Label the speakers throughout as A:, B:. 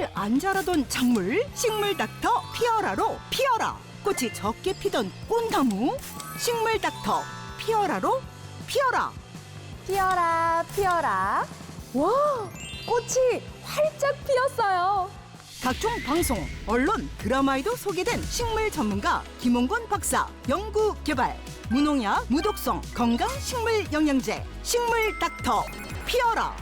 A: 잘안 자라던 작물 식물 닥터 피어라로 피어라 꽃이 적게 피던 꽃나무 식물 닥터 피어라로 피어라
B: 피어라, 피어라. 와, 꽃이 활짝 피었어요.
A: 각종 방송, 언론, 드라마에도 소개된 식물 전문가 김홍건 박사 연구 개발 무농약 무독성 건강 식물 영양제 식물 닥터 피어라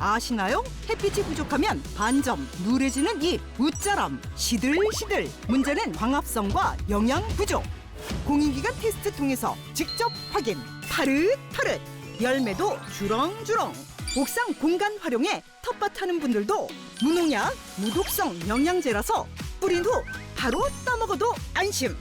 A: 아시나요? 햇빛이 부족하면 반점 누래지는 잎 웃자람 시들시들. 문제는 광합성과 영양 부족. 공인기관 테스트 통해서 직접 확인. 파릇파릇. 열매도 주렁주렁. 옥상 공간 활용해 텃밭 하는 분들도 무농약 무독성 영양제라서 뿌린 후 바로 따먹어도 안심.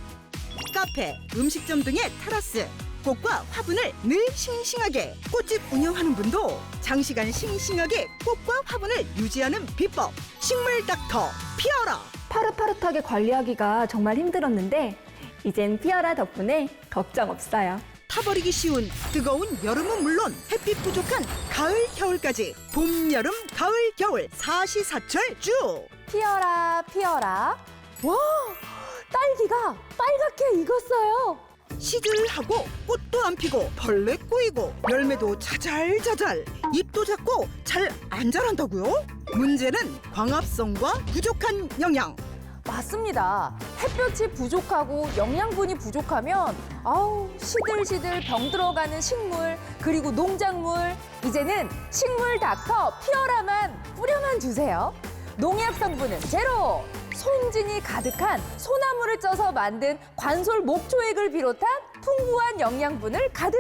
A: 카페 음식점 등의 테라스 꽃과 화분을 늘 싱싱하게 꽃집 운영하는 분도 장시간 싱싱하게 꽃과 화분을 유지하는 비법 식물 닥터 피어라
B: 파릇파릇하게 관리하기가 정말 힘들었는데 이젠 피어라 덕분에 걱정 없어요.
A: 타버리기 쉬운 뜨거운 여름은 물론 햇빛 부족한 가을 겨울까지 봄 여름 가을 겨울 사시사철 쭉
B: 피어라, 피어라. 와, 딸기가 빨갛게 익었어요.
A: 시들하고 꽃도 안 피고 벌레 꼬이고 열매도 자잘자잘 잎도 작고 잘 안 자란다고요? 문제는 광합성과 부족한 영양
B: 맞습니다. 햇볕이 부족하고 영양분이 부족하면 아우 시들시들 병 들어가는 식물 그리고 농작물 이제는 식물 닥터 피어라만 뿌려만 주세요. 농약 성분은 제로. 소음진이 가득한 소나무를 쪄서 만든 관솔 목초액을 비롯한 풍부한 영양분을 가득.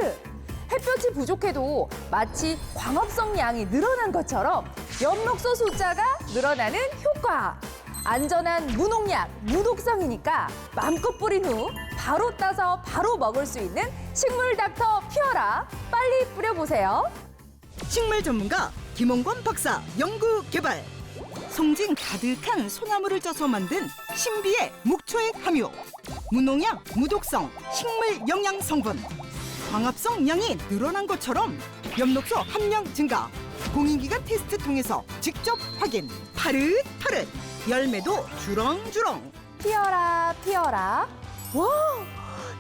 B: 햇볕이 부족해도 마치 광합성 양이 늘어난 것처럼 엽록소 숫자가 늘어나는 효과. 안전한 무농약, 무독성이니까 마음껏 뿌린 후 바로 따서 바로 먹을 수 있는 식물 닥터 피어라. 빨리 뿌려보세요.
A: 식물 전문가 김홍건 박사 연구 개발 성진 가득한 소나무를 쪄서 만든 신비의 목초액 함유. 무농약 무독성 식물 영양 성분. 광합성 양이 늘어난 것처럼 엽록소 함량 증가. 공인기관 테스트 통해서 직접 확인. 파릇파릇. 열매도 주렁주렁.
B: 피어라, 피어라. 와,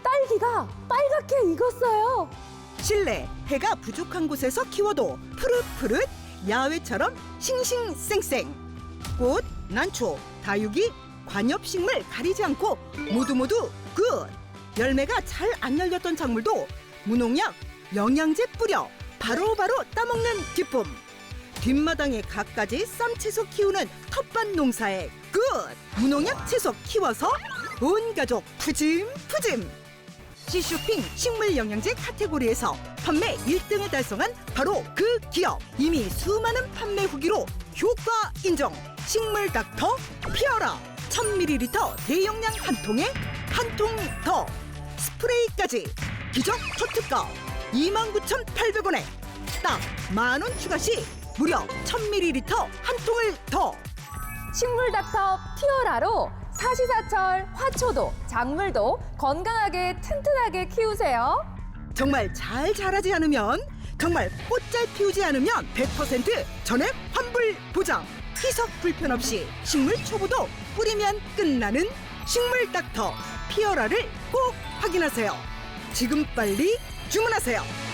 B: 딸기가 빨갛게 익었어요.
A: 실내 해가 부족한 곳에서 키워도 푸릇푸릇 야외처럼 싱싱쌩쌩 꽃, 난초, 다육이, 관엽식물 가리지 않고 모두 모두 굿. 열매가 잘 안 열렸던 작물도 무농약 영양제 뿌려 바로바로 따먹는 기쁨. 뒷마당에 갖가지 쌈채소 키우는 텃밭 농사에 굿. 무농약 채소 키워서 온 가족 푸짐푸짐. 시쇼핑 식물 영양제 카테고리에서 판매 1등을 달성한 바로 그 기업. 이미 수많은 판매 후기로 효과 인정 식물 닥터 피어라 1000ml 대용량 한 통에 한 통 더. 스프레이까지. 기적 초특가 29,800원에 딱 만 원 추가 시 무려 1000ml 한 통을 더.
B: 식물 닥터 피어라로 사시사철 화초도 작물도 건강하게 튼튼하게 키우세요.
A: 정말 잘 자라지 않으면 정말 꽃잘 피우지 않으면 100% 전액 환불 보장 희석 불편 없이 식물 초보도 뿌리면 끝나는 식물 닥터 피어라를 꼭 확인하세요. 지금 빨리 주문하세요.